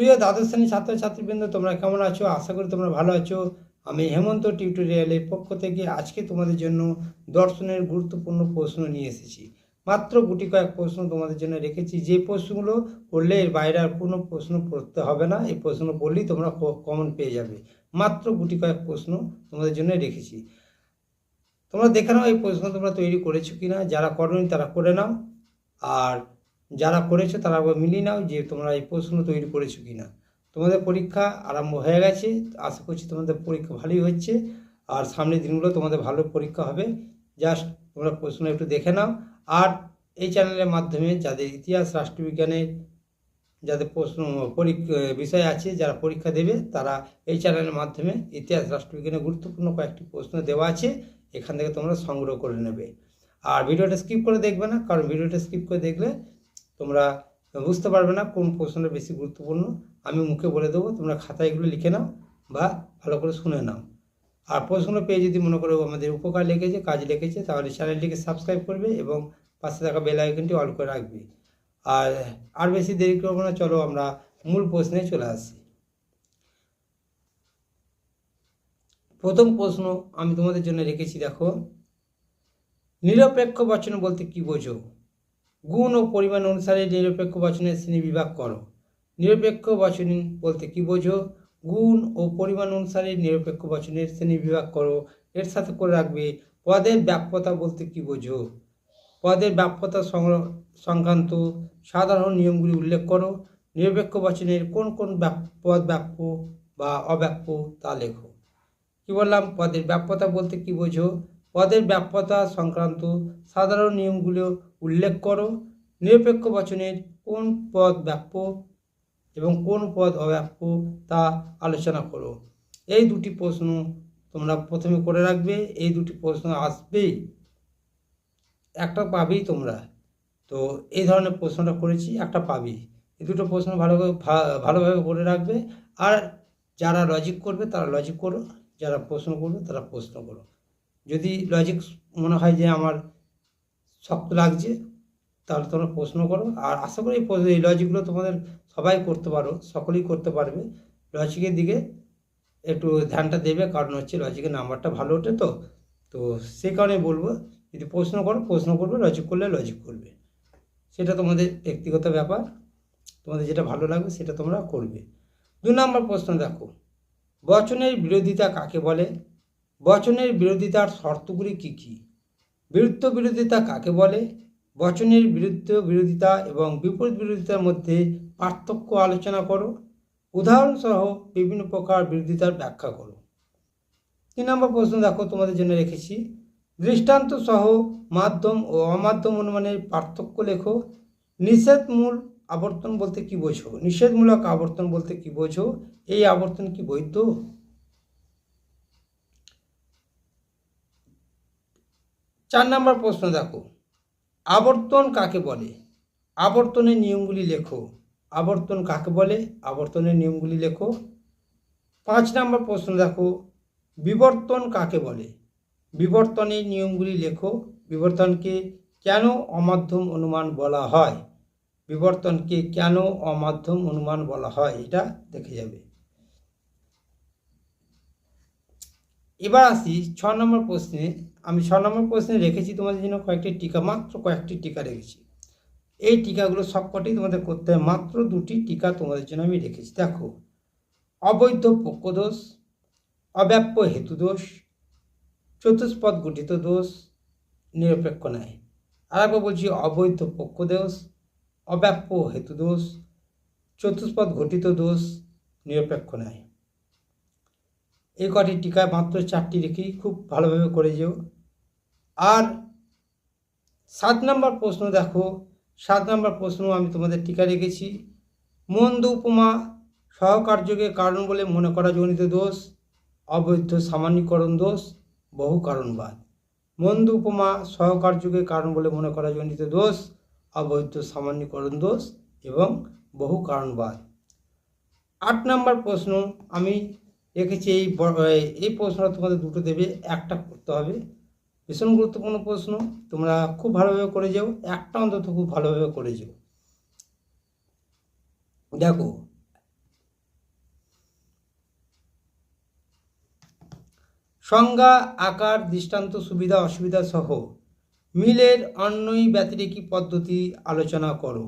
প্রিয় দ্বাদশ শ্রেণির ছাত্রছাত্রীবৃন্দ, তোমরা কেমন আছো? আশা করি তোমরা ভালো আছো। আমি হেমন্ত টিউটোরিয়ালের পক্ষ থেকে আজকে তোমাদের জন্য দর্শনের গুরুত্বপূর্ণ প্রশ্ন নিয়ে এসেছি। মাত্র গুটি কয়েক প্রশ্ন তোমাদের জন্য রেখেছি। যে প্রশ্নগুলো করলে এর বাইরে আর কোনো প্রশ্ন পড়তে হবে না। এই প্রশ্ন পড়লেই তোমরা কমন পেয়ে যাবে। মাত্র গুটি কয়েক প্রশ্ন তোমাদের জন্য রেখেছি। তোমরা দেখে নাও এই প্রশ্ন তোমরা তৈরি করেছ কি না যারা করনি তারা করে নাও। আর যারা করেছ তারা মিলিয়ে নাও যে তোমরা এই প্রশ্ন তৈরি করেছ কি না তোমাদের পরীক্ষা আরম্ভ হয়ে গেছে। আশা করছি তোমাদের পরীক্ষা ভালোই হচ্ছে। আর সামনের দিনগুলো তোমাদের ভালো পরীক্ষা হবে। জাস্ট তোমরা প্রশ্ন একটু দেখে নাও। আর এই চ্যানেলের মাধ্যমে যাদের ইতিহাস, রাষ্ট্রবিজ্ঞানের যাদের প্রশ্ন, পরীক্ষা, বিষয় আছে, যারা পরীক্ষা দেবে, তারা এই চ্যানেলের মাধ্যমে ইতিহাস, রাষ্ট্রবিজ্ঞানের গুরুত্বপূর্ণ কয়েকটি প্রশ্ন দেওয়া আছে। এখান থেকে তোমরা সংগ্রহ করে নেবে। আর ভিডিওটা স্কিপ করে দেখবে না, কারণ ভিডিওটা স্কিপ করে দেখলে তোমরা বুঝতে পারবে না কোন প্রশ্নটা বেশি গুরুত্বপূর্ণ। আমি মুখে বলে দেবো, তোমরা খাতায় এগুলো লিখে নাও বা ভালো করে শুনে নাও। আর প্রশ্নগুলো পেয়ে যদি মনে করো আমাদের উপকার লেগেছে, কাজ লেগেছে, তাহলে চ্যানেলটিকে সাবস্ক্রাইব করবে এবং পাশে থাকা বেল আইকনটি অল করে রাখবে। আর আর বেশি দেরি করব না, চলো আমরা মূল প্রশ্নে চলে আসি। প্রথম প্রশ্ন আমি তোমাদের জন্য রেখেছি, দেখো। নিরপেক্ষ বচন বলতে কি বোঝো? গুণ ও পরিমাণ অনুসারে নিরপেক্ষ বচনের শ্রেণি বিভাগ করো। নিরপেক্ষ বচন বলতে কি বোঝো? গুণ ও পরিমাণ অনুসারে নিরপেক্ষ বচনের শ্রেণি বিভাগ করো। এর সাথে করে রাখবে, পদের ব্যাপ্যতা বলতে কি বোঝো? পদের ব্যাপ্যতা সংক্রান্ত সাধারণ নিয়মগুলি উল্লেখ করো। নিরপেক্ষ বচনের কোন কোন পদ ব্যাপ্য বা অব্যাপ্য তা লেখো। কি বললাম? পদের ব্যাপ্যতা বলতে কি বোঝো? পদের ব্যাপ্যতা সংক্রান্ত সাধারণ নিয়মগুলো উল্লেখ করো। নিরপেক্ষ বচনের কোন পদ ব্যাপ্য এবং কোন পদ অব্যাপ্য তা আলোচনা করো। এই দুটি প্রশ্ন তোমরা প্রথমে করে রাখবে, এই দুটি প্রশ্ন আসবেই একটা পাবেই তোমরা। তো এই ধরনের প্রশ্নটা করেছি, একটা পাবি এই দুটো প্রশ্ন ভালোভাবে ভা- ভালোভাবে করে রাখবে। আর যারা লজিক করবে তারা লজিক করো, যারা প্রশ্ন করবে তারা প্রশ্ন করো। যদি লজিক মনে হয় যে আমার শক্ত লাগছে, তাহলে তোমরা প্রশ্ন করো। আর আশা করি এই লজিকগুলো তোমাদের সবাই করতে পারো, সকলেই করতে পারবে। লজিকের দিকে একটু ধ্যানটা দেবে, কারণ হচ্ছে লজিকের নাম্বারটা ভালো ওঠে তো। তো সেই কারণে বলব, যদি প্রশ্ন করো, প্রশ্ন করবে লজিক করলে লজিক করবে। সেটা তোমাদের ব্যক্তিগত ব্যাপার। তোমাদের যেটা ভালো লাগবে, সেটা তোমরা করবে। দু নম্বর প্রশ্ন দেখো। বচনের বিরোধিতা কাকে বলে? বচনের বিরোধিতার শর্তগুলি কি কি? বিরুদ্ধ বিরোধিতা কাকে বলে? বচনের বিরুদ্ধ বিরোধিতা এবং বিপরীত বিরোধিতার মধ্যে পার্থক্য আলোচনা করো। উদাহরণসহ বিভিন্ন প্রকার বিরোধিতার ব্যাখ্যা করো। তিন নম্বর প্রশ্ন দেখো, তোমাদের জন্য রেখেছি। দৃষ্টান্ত সহ মাধ্যম ও অমাধ্যম অনুমানের পার্থক্য লেখো। নিষেধমূল আবর্তন বলতে কি বোঝো? নিষেধমূলক আবর্তন বলতে কি বোঝো? এই আবর্তন কি বৈধ? চার নম্বর প্রশ্ন দেখো। আবর্তন কাকে বলে? আবর্তনের নিয়মগুলি লেখো। আবর্তন কাকে বলে? আবর্তনের নিয়মগুলি লেখো। পাঁচ নম্বর প্রশ্ন দেখো, বিবর্তন কাকে বলে? বিবর্তনের নিয়মগুলি লেখো। বিবর্তনকে কেন অমাধ্যম অনুমান বলা হয়? বিবর্তনকে কেন অমাধ্যম অনুমান বলা হয়? এটা দেখে যাবে। এবার আসি ছ নম্বর প্রশ্নে। আমি ছ নম্বর প্রশ্নে রেখেছি তোমাদের জন্য কয়েকটি টিকা, মাত্র কয়েকটি টিকা রেখেছি। এই টিকাগুলো সবকটি তোমাদের করতে হয় মাত্র দুটি টিকা তোমাদের জন্য আমি রেখেছি। দেখো, অবৈধ পক্ষদোষ অব্যাপ্য হেতুদোষ, চতুষ্পদ গঠিত দোষ, নিরপেক্ষ ন্যায়। আর একবার বলছি, অবৈধ পক্ষদোষ অব্যাপ্য হেতুদোষ, চতুষ্পদ ঘটিত দোষ, নিরপেক্ষ ন্যায়। এই কটি টিকায় মাত্র চারটি রেখেই খুব ভালোভাবে করে যেও। আর সাত নম্বর প্রশ্ন দেখো। সাত নম্বর প্রশ্ন আমি তোমাদের টিকা রেখেছি। মন্দ উপমা সহকার্যকে কারণ বলে মনে করা জনিত দোষ, অবৈধ সামান্যীকরণ দোষ, বহু কারণবাদ। মন্দ উপমা সহকার্যকে কারণ বলে মনে করা জনিত দোষ, অবৈধ সামান্যীকরণ দোষ এবং বহু কারণবাদ। আট নম্বর প্রশ্ন আমি এক্ষেত্রে এই এই প্রশ্ন তোমাদের দুটো দেবে, একটা করতে হবে। ভীষণ গুরুত্বপূর্ণ প্রশ্ন, তোমরা খুব ভালোভাবে করে যাও, একটা অন্তত খুব ভালোভাবে করে যাও। দেখো, সংজ্ঞা, আকার, দৃষ্টান্ত, সুবিধা, অসুবিধা সহ মিলের অন্যই ব্যতিরেকি পদ্ধতি আলোচনা করো।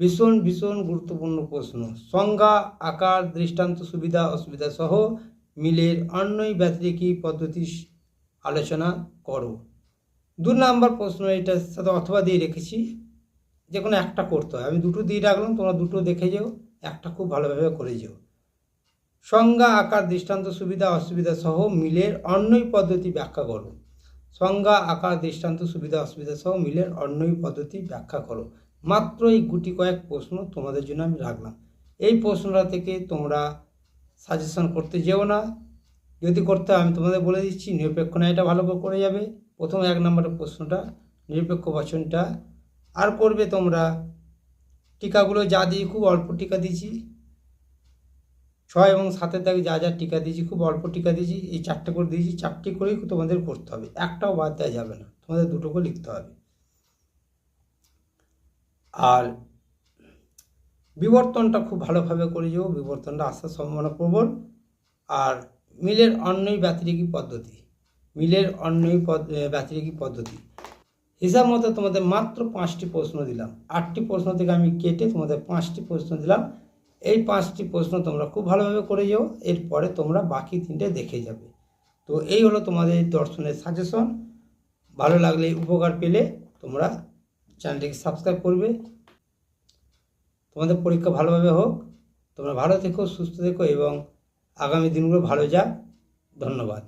ভীষণ ভীষণ গুরুত্বপূর্ণ প্রশ্ন। সংজ্ঞা, আকার, দৃষ্টান্ত, সুবিধা, অসুবিধা সহ মিলের অন্যই ব্যতিরেকী পদ্ধতি আলোচনা করো। দু নম্বর প্রশ্ন এটার সাথে অথবা দিয়ে রেখেছি। যে কোনো একটা করতে হয়। আমি দুটো দিয়ে রাখলাম, তোমরা দুটো দেখে যেও, একটা খুব ভালোভাবে করে যেও। সংজ্ঞা, আকার, দৃষ্টান্ত, সুবিধা, অসুবিধা সহ মিলের অন্যই পদ্ধতি ব্যাখ্যা করো। সংজ্ঞা, আকার, দৃষ্টান্ত, সুবিধা, অসুবিধা সহ মিলের অন্যই পদ্ধতি ব্যাখ্যা করো। মাত্র এই গুটি কয়েক প্রশ্ন তোমাদের জন্য আমি রাখলাম। এই প্রশ্নটা থেকে তোমরা সাজেশন করতে যেও না। যদি করতে আমি তোমাদের বলে দিচ্ছি, নিরপেক্ষ এটা ভালো করে করে যাবে। প্রথম এক নম্বরের প্রশ্নটা, নিরপেক্ষ বচনটা। আর করবে তোমরা, টিকাগুলো যা দিয়েছি খুব অল্প টিকা দিয়েছি। ছয় এবং সাতের দাগে যা যা টিকা দিয়েছি, খুব অল্প টিকা দিয়েছি। এই চারটে করে দিয়েছি, চারটে করেই তোমাদের করতে হবে। একটাও বাদ দেওয়া যাবে না। তোমাদের দুটো করে লিখতে হবে। আর বিবর্তনটা খুব ভালোভাবে করে যাব বিবর্তনটা আসার সম্ভাবনা প্রবল। আর মিলের অন্যই ব্যতিরেকী পদ্ধতি, মিলের অন্যই পদ ব্যতিরেকী পদ্ধতি। হিসাব মতো তোমাদের মাত্র পাঁচটি প্রশ্ন দিলাম। আটটি প্রশ্ন থেকে আমি কেটে তোমাদের পাঁচটি প্রশ্ন দিলাম। এই পাঁচটি প্রশ্ন তোমরা খুব ভালোভাবে করে যাও, এরপরে তোমরা বাকি তিনটে দেখে যাবে। তো এই হলো তোমাদের দর্শনের সাজেশন ভালো লাগলে, উপকার পেলে তোমরা চ্যানেলটিকে সাবস্ক্রাইব করবে। তোমাদের পরীক্ষা ভালোভাবে হোক। তোমরা ভালো থেকো, সুস্থ থেকো এবং আগামী দিনগুলো ভালো যাক। ধন্যবাদ।